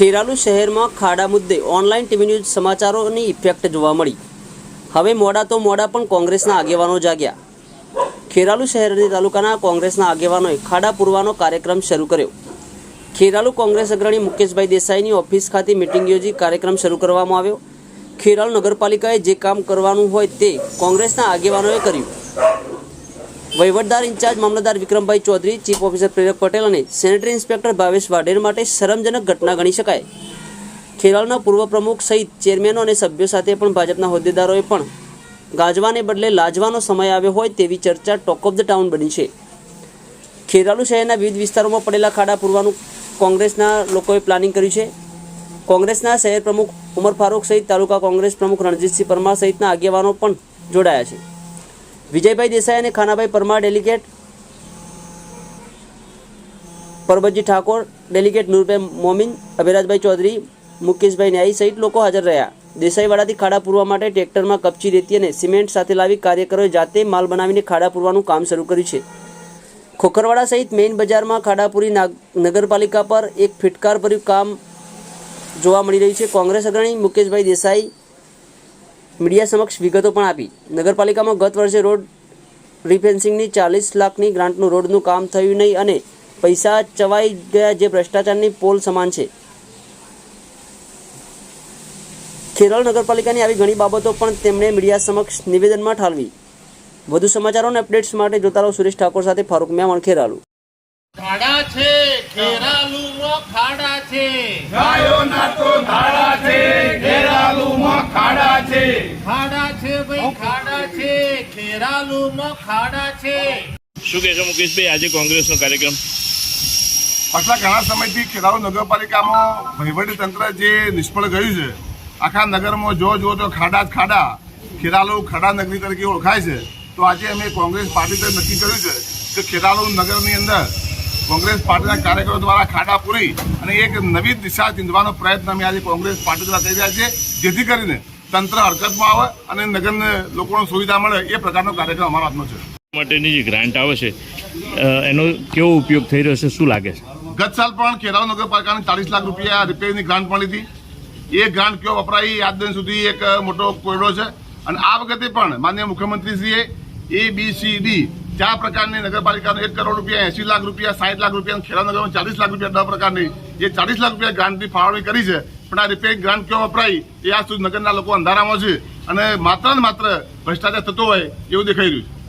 ખેરાલુ શહેરમાં ખાડા મુદ્દે ઓનલાઈન ટીવી ન્યૂઝ સમાચારોની ઇફેક્ટ જોવા મળી. હવે મોડા તો મોડા પણ કોંગ્રેસના આગેવાનો જાગ્યા. ખેરાલુ શહેરની તાલુકાના કોંગ્રેસના આગેવાનોએ ખાડા પૂરવાનો કાર્યક્રમ શરૂ કર્યો. ખેરાલુ કોંગ્રેસ અગ્રણી મુકેશભાઈ દેસાઈની ઓફિસ ખાતે મિટિંગ યોજી કાર્યક્રમ શરૂ કરવામાં આવ્યો. ખેરાલુ નગરપાલિકાએ જે કામ કરવાનું હોય તે કોંગ્રેસના આગેવાનોએ કર્યું. વહીવટદાર ઇન્ચાર્જ મામલતદાર વિક્રમભાઈ ચૌધરી, ચીફ ઓફિસર પ્રેરક પટેલ અને સેનેટરી ઇન્સ્પેક્ટર ભાવેશ વાઢેર માટે શરમજનક ઘટના ગણી શકાય. ખેરાળના પૂર્વ પ્રમુખ સહિત ચેરમેનો અને સભ્યો સાથે પણ ભાજપના હોદ્દેદારોએ પણ ગાજવાને બદલે લાજવાનો સમય આવ્યો હોય તેવી ચર્ચા ટોક ઓફ ધ ટાઉન બની છે. ખેરાલુ શહેરના વિવિધ વિસ્તારોમાં પડેલા ખાડા પૂરવાનું કોંગ્રેસના લોકોએ પ્લાનિંગ કર્યું છે. કોંગ્રેસના શહેર પ્રમુખ ઉમર ફારૂક સહિત તાલુકા કોંગ્રેસ પ્રમુખ રણજીતસિંહ પરમાર સહિતના આગેવાનો પણ જોડાયા છે. વિજયભાઈ દેસાઈ અને ખાનાભાઈ પરમાર ડેલિગેટ પરબતજી ઠાકોર ડેલિગેટ નૂરભાઈ મોમીન, અભિરાજભાઈ ચૌધરી, મુકેશભાઈ ન્યાયી સહિત લોકો હાજર રહ્યા. દેસાઈવાડાથી ખાડા પૂરવા માટે ટ્રેક્ટરમાં કપચી રેતી અને સિમેન્ટ સાથે લાવી કાર્યકરોએ જાતે માલ બનાવીને ખાડા પૂરવાનું કામ શરૂ કર્યું છે. ખોખરવાડા સહિત મેઇન બજારમાં ખાડાપુરી નાગ- નગરપાલિકા પર એક ફિટકાર ભર્યું કામ જોવા મળી રહ્યું છે. કોંગ્રેસ અગ્રણી મુકેશભાઈ દેસાઈ મીડિયા સમક્ષ વિગતો પણ આપી. નગરપાલિકામાં ગત વર્ષે રોડ રિફેન્સિંગની ચાલીસ લાખની ગ્રાન્ટનું રોડનું કામ થયું નહીં અને પૈસા ચવાઈ ગયા જે ભ્રષ્ટાચારની પોલ સમાન છે. ખેરાલ નગરપાલિકાની આવી ઘણી બાબતો પણ તેમણે મીડિયા સમક્ષ નિવેદનમાં ઠાલવી. વધુ સમાચારો અને અપડેટ્સ માટે જોતા રહો સુરેશ ઠાકોર સાથે ફારૂક મેમણ ખેરાલુ. ખાડા છે ખેરાલુમાં ખાડા છે. ગાયોના તો ખેરાલુમાં ખાડા છે. શું કહેશો મુકેશભાઈ આજે કોંગ્રેસનો કાર્યક્રમ? પાછલા ઘણા સમયથી ખેરાલુ નગરપાલિકામાં વહીવટી તંત્ર જે નિષ્ફળ ગયું છે આખા નગરમાં જો જુઓ તો ખાડા જ ખાડા. ખેરાલુ ખાડા નગરી તરીકે ઓળખાય છે. તો આજે અમે કોંગ્રેસ પાર્ટી તરફ નક્કી કર્યું છે કે ખેરાલુ નગરની અંદર કોંગ્રેસ પાર્ટીના કાર્યકરો દ્વારા ખાડા પૂરી અને એક નવી દિશા ચીંધવાનો પ્રયત્ન અમે આજે કોંગ્રેસ પાર્ટી દ્વારા કરી રહ્યા છીએ જેથી કરીને તંત્ર હરકતમાં આવે અને નગરને લોકોને સુવિધા મળે એ પ્રકારનો કાર્યક્રમ અમારા હાથનો છે. માટેની જે ગ્રાન્ટ આવે છે એનો કેવો ઉપયોગ થઈ રહ્યો છે શું લાગે છે? ગત સાલ પણ ખેરાવ નગરપાલિકાને ચાલીસ લાખ રૂપિયા રિપેરની ગ્રાન્ટ મળી હતી. એ ગ્રાન્ટ કયો વપરાઈ આજ દિન સુધી એક મોટો કોયડો છે. અને આ વખતે પણ માન્ય મુખ્યમંત્રીશ્રીએ એ બી સી ડી ચાર પ્રકારની નગરપાલિકાનો એક કરોડ રૂપિયા એસી લાખ રૂપિયા સાઠ લાખ રૂપિયા અને ખેરાલુ નગરમાં ચાલીસ લાખ રૂપિયા દર પ્રકારની એ ચાલીસ લાખ રૂપિયા ગ્રાન્ટની ફાળવણી કરી છે. પણ આ રિપેરિંગ ગ્રાન્ટ કયો વપરાય એ આ સુધી નગરના લોકો અંધારામાં છે. અને માત્ર ને માત્ર ભ્રષ્ટાચાર થતો હોય એવું દેખાઈ રહ્યું છે.